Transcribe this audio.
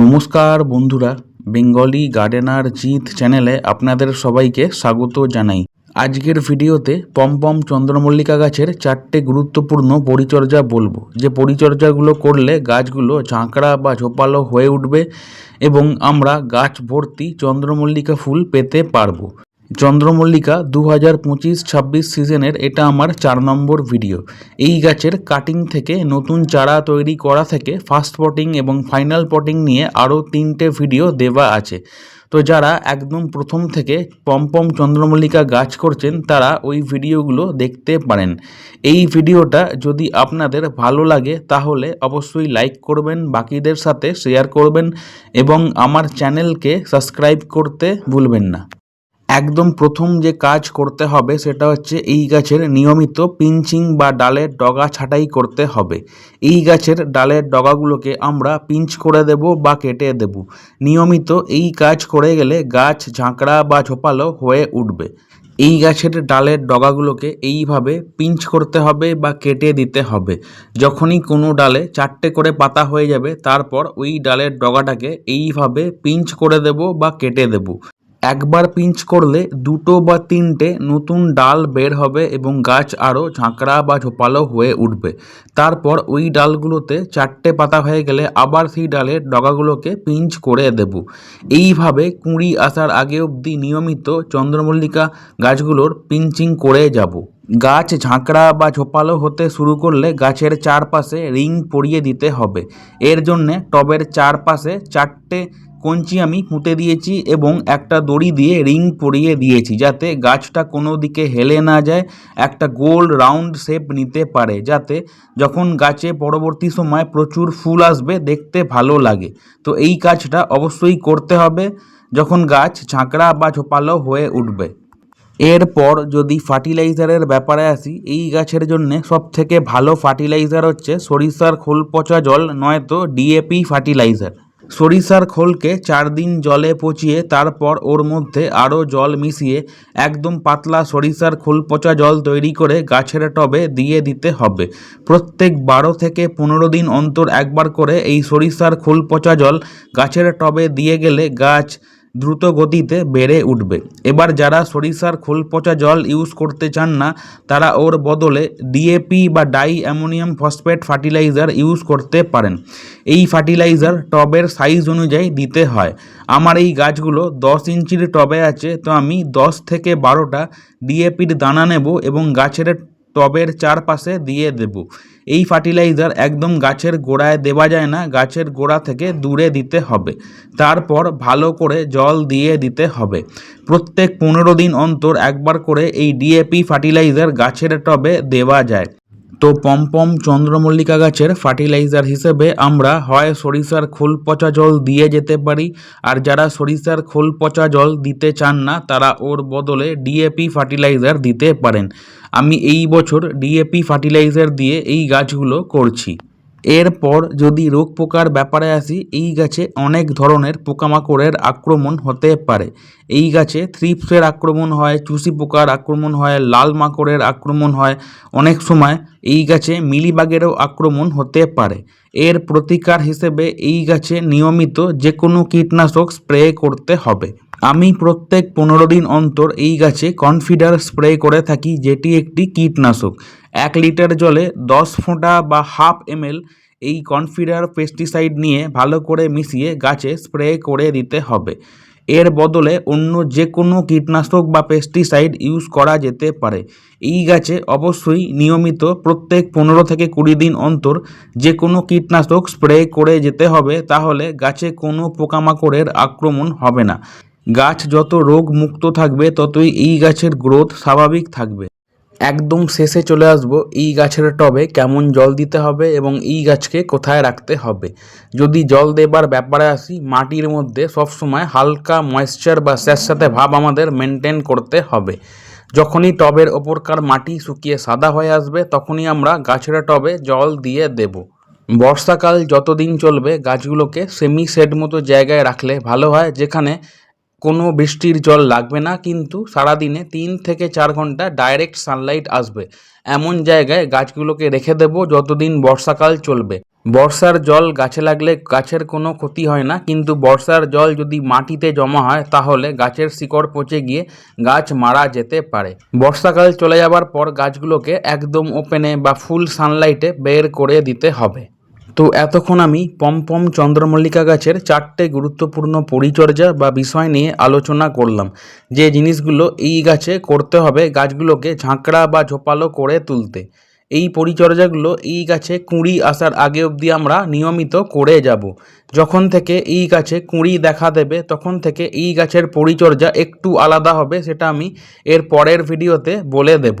নমস্কার বন্ধুরা, Bengali gardener Jeet চ্যানেলে আপনাদের সবাইকে স্বাগত জানাই। আজকের ভিডিওতে পমপম চন্দ্রমল্লিকা গাছের চারটে গুরুত্বপূর্ণ পরিচর্যা বলব। যে পরিচর্যাগুলো করলে গাছগুলো ঝাঁকড়া বা ঝোপালো হয়ে উঠবে এবং আমরা গাছ ভর্তি চন্দ্রমল্লিকা ফুল পেতে পারব। চন্দ্রমল্লিকা দু হাজার পঁচিশ ছাব্বিশ সিজনের এটা আমার চার নম্বর ভিডিও এই গাছের কাটিং থেকে নতুন চারা তৈরি করা থেকে ফার্স্ট পটিং এবং ফাইনাল পটিং নিয়ে আরও তিনটে ভিডিও দেওয়া আছে। তো যারা একদম প্রথম থেকে পমপম চন্দ্রমল্লিকা গাছ করছেন, তারা ওই ভিডিওগুলো দেখতে পারেন। এই ভিডিওটা যদি আপনাদের ভালো লাগে, তাহলে অবশ্যই লাইক করবেন, বাকিদের সাথে শেয়ার করবেন এবং আমার চ্যানেলকে সাবস্ক্রাইব করতে ভুলবেন না। একদম প্রথম যে কাজ করতে হবে সেটা হচ্ছে এই গাছের নিয়মিত পিঞ্চিং বা ডালের ডগা ছাঁটাই করতে হবে। এই গাছের ডালের ডগাগুলোকে আমরা পিঞ্চ করে দেব বা কেটে দেব। নিয়মিত এই কাজ করে গেলে গাছ ঝাঁকড়া বা ঝোপালো হয়ে উঠবে। এই গাছের ডালের ডগাগুলোকে এইভাবে পিঞ্চ করতে হবে বা কেটে দিতে হবে। যখনই কোনো ডালে চারটে করে পাতা হয়ে যাবে, তারপর ওই ডালের ডগাটাকে এইভাবে পিঞ্চ করে দেব বা কেটে দেব। একবার পিঞ্চ করলে দুটো বা তিনটে নতুন ডাল বের হবে এবং গাছ আরও ঝাঁকড়া বা ঝোপালো হয়ে উঠবে। তারপর ওই ডালগুলোতে চারটে পাতা হয়ে গেলে আবার সেই ডালের ডগাগুলোকে পিঞ্চ করে দেব। এইভাবে কুঁড়ি আসার আগে অবধি নিয়মিত চন্দ্রমল্লিকা গাছগুলোর পিঞ্চিং করে যাব। গাছ ঝাঁকড়া বা ঝোপালো হতে শুরু করলে গাছের চারপাশে রিং পরিয়ে দিতে হবে। এর জন্যে টবের চারপাশে চারটে কঞ্চি আমি পুঁতে দিয়েছি এবং একটা দড়ি দিয়ে রিং পরিয়ে দিয়েছি যাতে গাছটা কোনো দিকে হেলে না যায়, একটা গোল রাউন্ড শেপ নিতে পারে, যাতে যখন গাছে পরবর্তী সময় প্রচুর ফুল আসবে দেখতে ভালো লাগে। তো এই কাজটা অবশ্যই করতে হবে যখন গাছ ঝাঁকড়া বা ঝোপালো হয়ে উঠবে। এরপর যদি ফার্টিলাইজারের ব্যাপারে আসি, এই গাছের জন্য সব থেকে ভালো ফার্টিলাইজার হচ্ছে সরিষার খোল পচা জল, নয়তো ডিএপি ফার্টিলাইজার। সরিষার খোলকে চার দিন জলে পচিয়ে তারপর ওর মধ্যে আরও জল মিশিয়ে একদম পাতলা সরিষার খোল পচা জল তৈরি করে গাছের টবে দিয়ে দিতে হবে। প্রত্যেক বারো থেকে পনেরো দিন অন্তর একবার করে এই সরিষার খোল পচা জল গাছের টবে দিয়ে গেলে গাছ দ্রুত গতিতে বেড়ে উঠবে। এবার যারা সরিষার খোল পচা জল ইউজ করতে চান না, তারা ওর বদলে ডিএপি বা di ammonium phosphate fertiliser use করতে পারেন। এই ফার্টিলাইজার টবের সাইজ অনুযায়ী দিতে হয়। আমার এই গাছগুলো দশ ইঞ্চির টবে আছে, তো আমি দশ থেকে বারোটা ডিএপির দানা নেব এবং গাছের টবের চারপাশে দিয়ে দেব। এই ফার্টিলাইজার একদম গাছের গোড়ায় দেওয়া যায় না, গাছের গোড়া থেকে দূরে দিতে হবে। তারপর ভালো করে জল দিয়ে দিতে হবে। প্রত্যেক পনেরো দিন অন্তর একবার করে এই ডিএপি ফার্টিলাইজার গাছের টবে দেওয়া যায়। তো পমপম চন্দ্রমল্লিকা গাছের ফার্টিলাইজার হিসেবে আমরা হয় সরিষার খোল পচা জল দিয়ে যেতে পারি, আর যারা সরিষার খোল পচা জল দিতে চান না, তারা ওর বদলে ডিএপি ফার্টিলাইজার দিতে পারেন। আমি এই বছর ডিএপি ফার্টিলাইজার দিয়ে এই গাছগুলো করছি। এরপর যদি রোগ পোকার ব্যাপারে আসি, এই গাছে অনেক ধরনের পোকামাকড়ের আক্রমণ হতে পারে। এই গাছে থ্রিপসের আক্রমণ হয় চুষি পোকার আক্রমণ হয়, লাল মাকড়ের আক্রমণ হয়, অনেক সময় এই গাছে মিলিবাগেরও আক্রমণ হতে পারে। এর প্রতিকার হিসেবে এই গাছে নিয়মিত যে কোনো কীটনাশক স্প্রে করতে হবে। আমি প্রত্যেক পনেরো দিন অন্তর এই গাছে কনফিডার স্প্রে করে থাকি যেটি একটি কীটনাশক। এক লিটার জলে দশ ফোঁটা বা হাফ এমএল এই কনফিডার পেস্টিসাইড নিয়ে ভালো করে মিশিয়ে গাছে স্প্রে করে দিতে হবে। এর বদলে অন্য যে কোনো কীটনাশক বা পেস্টিসাইড ইউজ করা যেতে পারে। এই গাছে অবশ্যই নিয়মিত প্রত্যেক পনেরো থেকে কুড়ি দিন অন্তর যে কোনো কীটনাশক স্প্রে করে যেতে হবে, তাহলে গাছে কোনো পোকামাকড়ের আক্রমণ হবে না। গাছ যত রোগ মুক্ত থাকবে, ততই এই গাছের গ্রোথ স্বাভাবিক থাকবে। একদম শেষে চলে আসব এই গাছের টবে কেমন জল দিতে হবে এবং এই গাছকে কোথায় রাখতে হবে। যদি জল দেবার ব্যাপারে আসি, মাটির মধ্যে সবসময় হালকা ময়েশ্চার বা স্যাঁতস্যাঁতে ভাব আমাদের মেনটেন করতে হবে। যখনই টবের ওপরকার মাটি শুকিয়ে সাদা হয়ে আসবে, তখনই আমরা গাছের টবে জল দিয়ে দেব। বর্ষাকাল যতদিন চলবে, গাছগুলোকে সেমি শেড মতো জায়গায় রাখলে ভালো হয়, যেখানে কোনো বৃষ্টির জল লাগবে না, কিন্তু সারাদিনে তিন থেকে চার ঘণ্টা ডাইরেক্ট সানলাইট আসবে। এমন জায়গায় গাছগুলোকে রেখে দেব যতদিন বর্ষাকাল চলবে। বর্ষার জল গাছে লাগলে গাছের কোনো ক্ষতি হয় না, কিন্তু বর্ষার জল যদি মাটিতে জমা হয়, তাহলে গাছের শিকড় পচে গিয়ে গাছ মারা যেতে পারে। বর্ষাকাল চলে যাবার পর গাছগুলোকে একদম ওপেনে বা ফুল সানলাইটে বের করে দিতে হবে। তো এতক্ষণ আমি পমপম চন্দ্রমল্লিকা গাছের চারটে গুরুত্বপূর্ণ পরিচর্যা বা বিষয় নিয়ে আলোচনা করলাম। যে জিনিসগুলো এই গাছে করতে হবে গাছগুলোকে ঝাঁকড়া বা ঝোপালো করে তুলতে। এই পরিচর্যাগুলো এই গাছে কুঁড়ি আসার আগে অবধি আমরা নিয়মিত করে যাব। যখন থেকে এই গাছে কুঁড়ি দেখা দেবে, তখন থেকে এই গাছের পরিচর্যা একটু আলাদা হবে, সেটা আমি এর পরের ভিডিওতে বলে দেব।